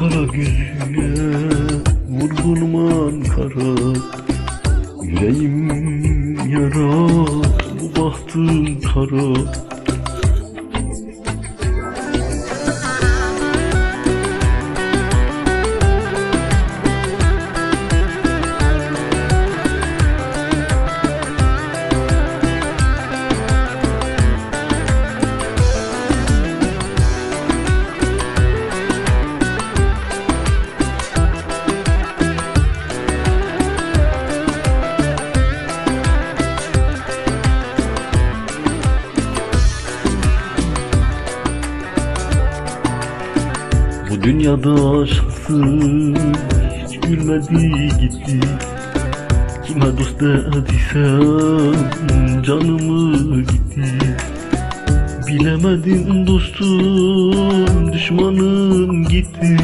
kara gözüne vurgunum Ankara Yüreğim yara bu bahtım kara dünyada aşksız hiç gülmedi gitti Kime dost dediysem canımı gitti. Bilemedim dostum düşmanım gitti.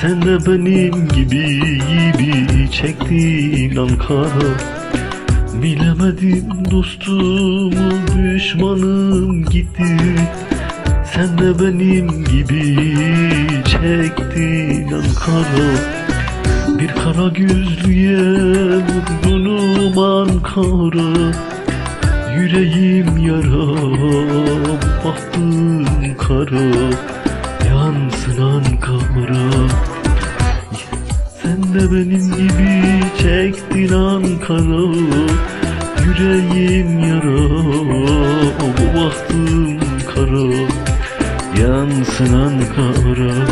Sen de benim gibi gibi çektin Ankara. Bilemedim dostumu düşmanım gitti sen de benim gibi çektin Ankara. Bir kara gözlüye vurdunum Ankara. Yüreğim yara bahtım kara. Yansın Ankara. Sen de benim gibi çektin Ankara. Yüreğim yara bu bahtım kara Yansın Ankara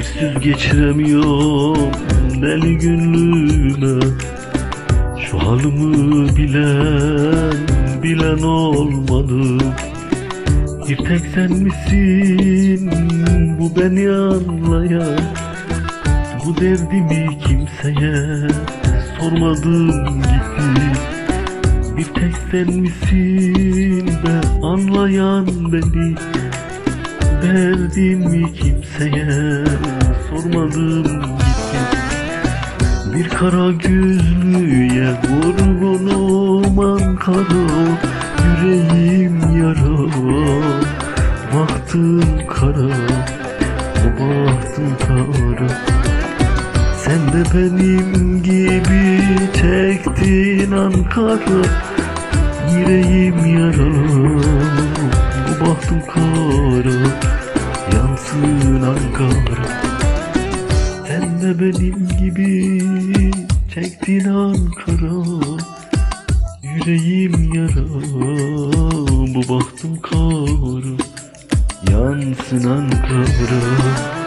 Bir söz geçiremiyorum deli gönlüme. Şu halımı bilen bilen olmadı. Bir tek sen misin? Bu beni anlayan Bu derdimi kimseye sormadım gitti. Bir tek sen misin? Be anlayan beni Derdimi kimseye? Sormadım gitti Bir kara gözlüye vurgunum Ankara Yüreğim yara Bahtım kara bahtım kara. Sen de benim gibi çektin Ankara Yüreğim yara bahtım kara Yansın Ankara Sen de benim gibi Çektin Ankara Yüreğim yara Bu bahtım kara Yansın Ankara